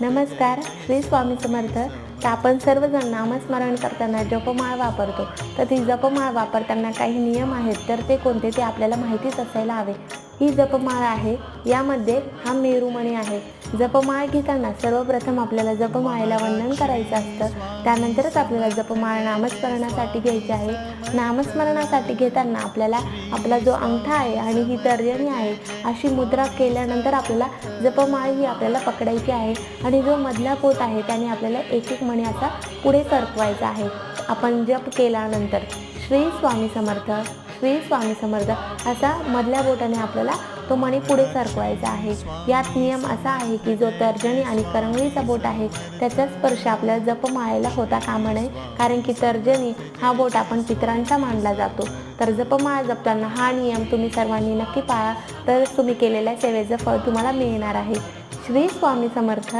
नमस्कार श्री स्वामी समर्थ. तर आपण सर्वजण नामस्मरण करताना जपमाळ वापरतो. तर ती जपमाळ वापरताना काही नियम आहेत तर ते कोणते ते आपल्याला माहितीच असायला हवे. ही जपमाळ आहे. यामध्ये हा मेरुमणी आहे. जपमाळ घेताना सर्वप्रथम आपल्याला जपमाळेला वंदन करायचं असतं. त्यानंतरच आपल्याला जपमाळ नामस्मरणासाठी घ्यायची आहे. नामस्मरणासाठी घेताना आपल्याला आपला जो अंगठा आहे आणि ही तर्जनी आहे अशी मुद्रा केल्यानंतर आपल्याला जपमाळ ही आपल्याला पकडायची आहे. आणि जो मधला पोत आहे त्याने आपल्याला एक एक मणी असा पुढे सरकवायचा आहे. आपण जप केल्यानंतर श्री स्वामी समर्थ श्री स्वामी समर्थ असा मधल्या बोटाने आपल्याला तो मणी पुढे सरकवायचा आहे. यात नियम असा आहे की जो तर्जनी आणि करंगळीचा बोट आहे त्याचा स्पर्श आपल्या जपमाळेला होता कामा नये. कारण की तर्जनी हा बोट आपण पितरांचा मानला जातो. तर जपमाळ जपताना हा नियम तुम्ही सर्वांनी नक्की पाळा. तरच तुम्ही केलेल्या सेवेचं फळ तुम्हाला मिळणार आहे. श्री स्वामी समर्थ